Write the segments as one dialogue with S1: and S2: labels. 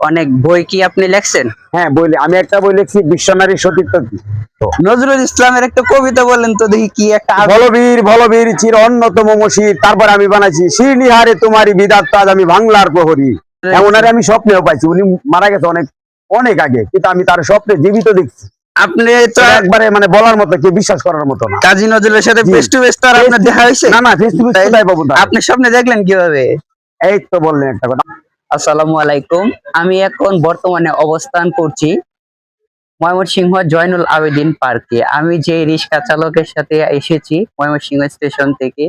S1: অনেক বই কি আপনি লেখছেন?
S2: হ্যাঁ বই আমি একটা বই লিখছি বিশ্বনারী সতীর্থ
S1: নজরুল ইসলামের একটা কবিতা বলেন তো দেখি কি একটা
S2: বলবীর বলবীর চির অন্যতম মসির তারপর আমি বানাইছি শ্রীনিহারে তোমারই বিদাত তাজ আমি বাংলার প্রহরী। এমন আর আমি স্বপ্নেও পাইছি উনি মারা গেছে অনেক অনেক আগে কিন্তু আমি তার স্বপ্নে জীবিত দেখছি।
S1: আপনি তো
S2: একবারে মানে বলার মতো কি বিশ্বাস করার মতো না।
S1: কাজী নজরুলের সাথে। ফেস টু ফেস তো আপনার দেখা হয়েছে?
S2: না না
S1: তাই-
S2: কোথায় পাবো
S1: আপনি স্বপ্নে দেখলেন কীভাবে?
S2: এই তো বললেন একটা কথা।
S1: আসসালামু আলাইকুম। আমি এখন বর্তমানে অবস্থান করছি ময়মনসিংহ জয়নুল আবেদিন পার্কে। আমি যে রিক্সা চালকের সাথে এসেছি ময়মনসিংহ স্টেশন থেকে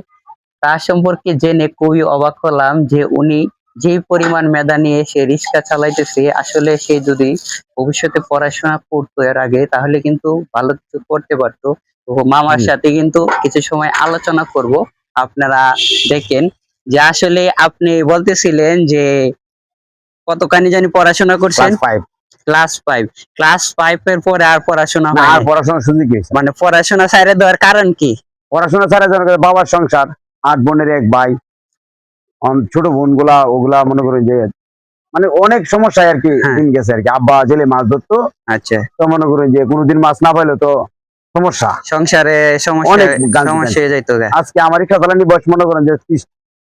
S1: তার সম্পর্কে জেনে খুবই অবাক হলাম যে উনি যে পরিমাণ মেধা নিয়ে সে রিক্সা চালাইতেছে আসলে সে যদি ভবিষ্যতে পড়াশোনা করতো এর আগে তাহলে কিন্তু ভালো কিছু করতে পারতো। মামার সাথে কিন্তু কিছু সময় আলোচনা করব। আপনারা দেখেন যে আসলে আপনি বলতেছিলেন যে কতখানি জানি পড়াশোনা করছেন?
S2: ক্লাস ফাইভ
S1: ক্লাস ফাইভ এর পরে আর পড়াশোনা
S2: আর পড়াশোনার সুযোগ হয়েছে
S1: মানে পড়াশোনা ছাড়ে দেওয়ার কারণ কি?
S2: পড়াশোনা ছাড়া বাবার সংসার আট বোনের এক ভাই ছোট বোনগুলা ওগুলা মনে করেন যে মানে অনেক সমস্যায় আর কি
S1: হ্যাঁ।
S2: দিন গেছে আর কি। আব্বা জেলে মাছ ধরতো
S1: আচ্ছা।
S2: তো মনে করেন যে কোনোদিন মাছ না পাইলে তো সমস্যা।
S1: সংসারে সমস্যা
S2: অনেক
S1: সমস্যা হয়ে যাইতো
S2: আজকে আমার চালানি বয়স মনে করেন যে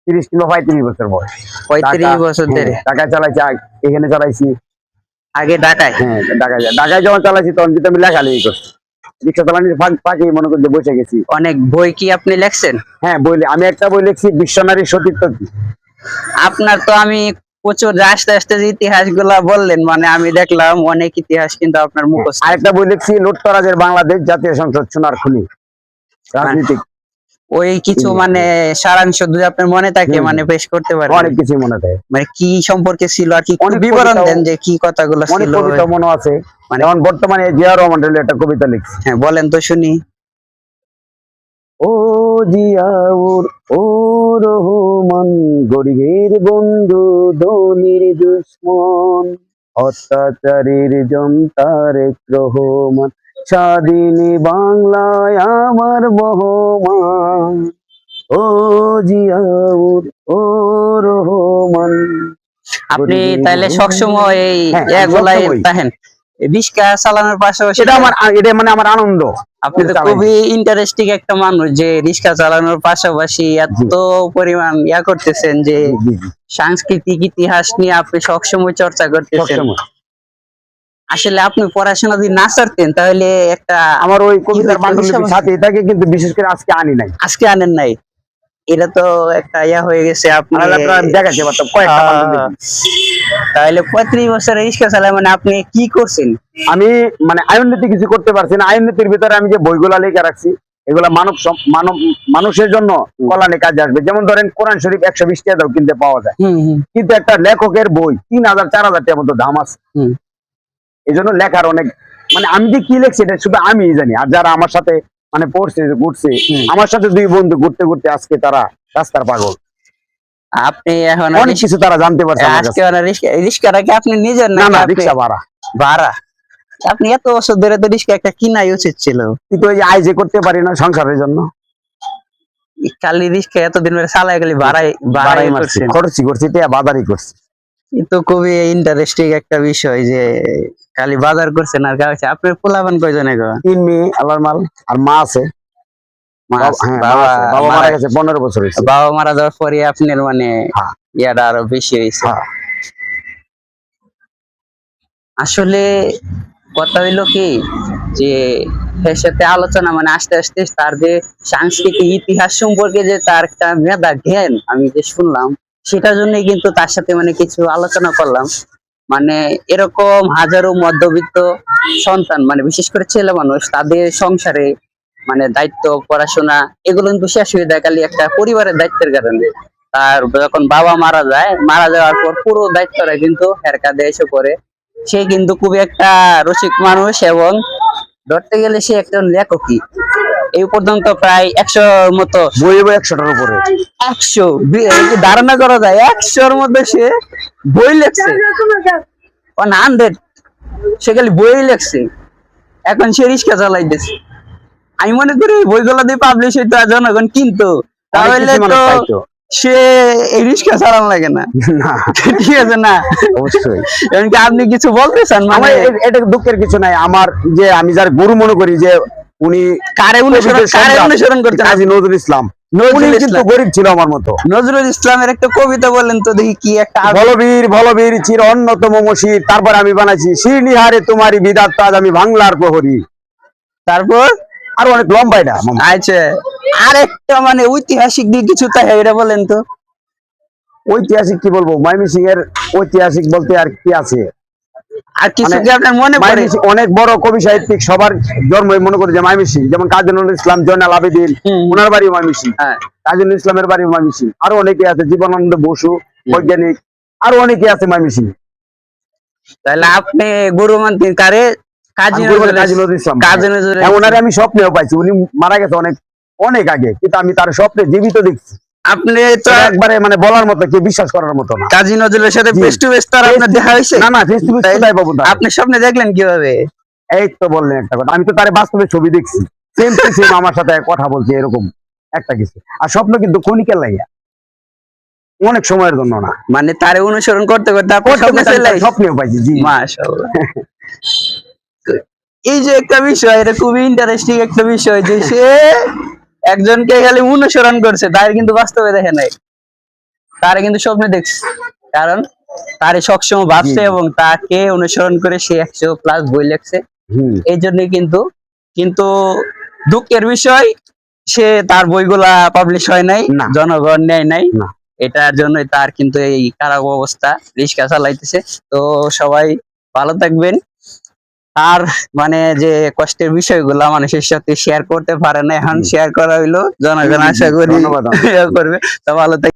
S2: ত্রিশ কিংবা পঁয়ত্রিশ বছর বয়স।
S1: পঁয়ত্রিশ বছর ধরে।
S2: হ্যাঁ, ঢাকায় চালাইছি এখানে চালাইছি।
S1: আগে ঢাকায়?
S2: হ্যাঁ ঢাকায় ঢাকায় যখন চালাইছি তখন কিন্তু আমি লেখালেখি করছি। রিক্সা চালানির ফাঁক ফাঁকে মনে করেন যে বসে গেছি।
S1: অনেক বই কি আপনি লেখছেন?
S2: হ্যাঁ বলি আমি একটা বই লিখছি বিশ্বনারী সতীর্থ কি।
S1: আপনার তো আমি প্রচুর আস্তে আস্তে যে ইতিহাসগুলা বললেন মানে আমি দেখলাম অনেক ইতিহাস কিন্তু আপনার মুখস্থ।
S2: আরেকটা বই লিখছি লুটতরাজের বাংলাদেশ জাতীয় সংসদ সোনার খনি রাজনীতিক।
S1: ওই কিছু। মানে সারাংশ যদি আপনার মনে থাকে মানে পেশ করতে পারেন
S2: অনেক কিছু মনে থাকে।
S1: মানে কি সম্পর্কে ছিল আর কি বিবরণ দেন যে কি কথাগুলো ছিল?
S2: অনেক কবিতা মনে আছে।
S1: মানে-
S2: যেমন বর্তমানে জিয়া রহমান একটা কবিতা লিখছি।
S1: হ্যাঁ বলেন তো শুনি।
S2: ও জিয়াউর ও রহমান গরিবের বন্ধু ধনির দুশ্মন অত্যাচারীর জমতার রহমান স্বাধীনী বাংলায় আমার বহমান। ও জিয়াউর ও রহমান।
S1: আপনি তাহলে। সবসময় এই এগুলাই
S2: সবসময়।
S1: দেখেন রিক্সা চালানোর পাশাপাশি
S2: এটা আমার এটা মানে আমার আনন্দ।
S1: আপনি তো খুবই ইন্টারেস্টিং একটা মানুষ যে রিক্সা চালানোর পাশাপাশি এত পরিমাণ ইয়া করতেছেন যে সাংস্কৃতিক ইতিহাস নিয়ে আপনি সবসময় চর্চা করতেছেন। আসলে আপনি পড়াশোনা যদি না করতেন তাহলে একটা
S2: আমার ওই কবিতার
S1: হইতো?
S2: সাথে এটাকে কিন্তু বিশেষ করে আজকে আনি নাই।
S1: আজকে আনেন নাই। এটা তো একটা ইয়া হয়ে গেছে আপনি
S2: আর একটা দেখাতে পারতাম কয়েকটা
S1: তাহলে পঁয়ত্রিশ বছরে রিক্সা চালায় মানে আপনি কি করছেন?
S2: আমি মানে আয়ুর্নীতি কিছু করতে পারছি না। আয়ুর্নীতির ভিতরে আমি যে বইগুলা লিখে রাখছি এগুলা মানব মানব মানুষের জন্য কল্যাণে কাজে আসবে। যেমন ধরেন কোরআন শরীফ একশো বিশ টাকা দাও কিনতে পাওয়া যায়। কিন্তু একটা লেখকের বই তিন হাজার চার হাজার টাকার মতো দাম আছে। এই জন্য লেখার অনেক মানে আমি যে কি লিখছি এটা শুধু আমি জানি। আর যারা আমার সাথে মানে পড়ছে ঘুরছে আমার সাথে দুই বন্ধু ঘুরতে ঘুরতে আজকে তারা রাস্তার পাগল।
S1: আপনি এখন
S2: অনেক কিছু তারা জানতে পারছে
S1: আজকে রিক্সাটা কি আপনি নিজের
S2: না না রিক্সা ভাড়া।
S1: ভাড়া? আপনি এত বছর ধরে তো রিক্সা একটা কিনাই উচিত ছিল।
S2: কিন্তু ওই যে আয় যে করতে পারি না সংসারের জন্য।
S1: খালি রিক্সা এতদিন ধরে চালাই গেলি ভাড়াই ভাড়াই
S2: মারছি খরচি করছি টিয়া বাজারই করছি।
S1: কিন্তু খুবই ইন্টারেস্টিং একটা বিষয় যে খালি বাজার করছেন আর কাছে আপনার পোলাপান কয়জন এখন
S2: তিন মেয়ে আল্লাহর মাল আর মা আছে। বাবা-
S1: বাবা
S2: মারা
S1: মারা-
S2: গেছে পনেরো বছর
S1: বাবা মারা যাওয়ার পরে আপনার মানে
S2: হ্যাঁ।
S1: ইয়াটা আরও বেশি হয়েছে।
S2: হ্যাঁ।
S1: আসলে কথা হইল কি যে এর সাথে আলোচনা মানে আস্তে আস্তে তার যে সাংস্কৃতিক ইতিহাস সম্পর্কে যে তার একটা মেধা জ্ঞান আমি যে শুনলাম সেটার জন্য কিন্তু তার সাথে মানে কিছু আলোচনা করলাম। মানে এরকম হাজারো মধ্যবিত্ত সন্তান মানে বিশেষ করে ছেলে মানুষ, তাদের সংসারে মানে দায়িত্ব, পড়াশোনা, এগুলো কিন্তু শেষ হয়ে যায় খালি একটা পরিবারের দায়িত্বের কারণে। তার যখন বাবা মারা যায়, মারা যাওয়ার পর পুরো দায়িত্বটা কিন্তু এর কাঁধে এসে পড়ে। সে কিন্তু খুবই একটা রসিক মানুষ এবং ধরতে গেলে সে একজন লেখকই। এই পর্যন্ত প্রায় একশো মতো।
S2: বই বই একশোটার উপরে।
S1: একশো। ধারণা করা যায় একশোর মধ্যে সে বই লেখছে। One hundred. সে খালি বই লেখছে। এখন সে রিক্সা চালাইতেছে। আমি মনে করি বইগুলো দিয়ে পাবলিশ হইতো আর জনগণ কিনতো। তাহলে তো সে এই রিক্সা চালান লাগে না। ঠিক আছে না?
S2: অবশ্যই।
S1: এমনকি আপনি কিছু বলতে চান মানে
S2: এটা দুঃখের কিছু নাই। আমার যে আমি যার গুরু মনে করি যে উনি
S1: কারে অনুসরণ কারে অনুসরণ করতেন
S2: নজরুল ইসলাম।
S1: নজরুল
S2: কিন্তু গরিব ছিল আমার মতো।
S1: নজরুল ইসলামের একটা কবিতা বলেন তো দেখি কি একটা আবেগ।
S2: বলবীর বলবীর চির অন্যতম মসির তারপর আমি বানাইছি শিরনিহারে তোমারই বিদাত আজ আমি বাংলার প্রহরী।
S1: তারপর?
S2: আর অনেক লম্বাই না মামা?
S1: আচ্ছা। আরেকটা মানে ঐতিহাসিক দিক কিছু তাই এটা বলেন তো।
S2: ঐতিহাসিক কি বলব? মাইমি ময়মনসিং এর ঐতিহাসিক বলতে আর কি আছে?
S1: আর কিছু
S2: মানে
S1: কি আপনার মনে পড়ে?
S2: অনেক বড় কবি সাহিত্যিক সবার মনে করি যে যেমন কাজী নজরুল ইসলাম জয়নাল আবেদিন ওনার বাড়ি কাজী নজরুল ইসলামের বাড়ি আরও অনেকে আছে জীবনানন্দ বসু বৈজ্ঞানিক আরও অনেকে আছে
S1: তাহলে আপনি গুরু মানতেন কারে? কাজী
S2: আমি বলব
S1: নজরুল
S2: ইসলাম।
S1: কাজী নজরুল
S2: হ্যাঁ, ওনারে আমি স্বপ্নেও পাইছি উনি মারা গেছে অনেক অনেক আগে কিন্তু আমি তার স্বপ্নে জীবিত দেখছি।
S1: আপনি তো
S2: একবারে মানে বলার মতো কি বিশ্বাস করার মতো না।
S1: কাজী নজরুলের সাথে ফেস টু ফেস তার আপনার দেখা হয়েছে?
S2: না না ফেস টু ফেস
S1: তাই?
S2: তার?
S1: আপনি স্বপ্নে দেখলেন কীভাবে?
S2: এই তো বললেন একটা কথা আমি তো তার বাস্তবে ছবি দেখছি। সেম টু সেম আমার সাথে কথা বলছে এরকম একটা কিছু। আর স্বপ্ন কিন্তু ক্ষণিকের লাগিয়া অনেক সময়ের জন্য না।
S1: মানে তারে অনুসরণ করতে করতে।
S2: স্বপ্নেও পাইছি জি।
S1: মাশাআল্লাহ। এই যে একটা বিষয় এটা খুবই ইন্টারেস্টিং একটা বিষয় যে সে একজনকে খালি অনুসরণ করছে তার কিন্তু বাস্তবে দেখে নাই। তারে কিন্তু স্বপ্নে দেখছে কারণ তারে সবসময় ভাবছে এবং তাকে অনুসরণ করে সে একশো প্লাস বই লেখছে। এই জন্যই কিন্তু কিন্তু দুঃখের বিষয় সে তার বইগুলা পাবলিশ হয় নাই জনগণ নেয় নাই। এটার জন্যই তার কিন্তু এই খারাপ অবস্থা রিক্সা চালাইতেছে। তো সবাই ভালো থাকবেন। আর মানে যে কষ্টের বিষয়গুলো মানুষের সাথে শেয়ার করতে পারে না এখন শেয়ার করা হইল জনগণ আশা করি করবে। তো ভালো থাক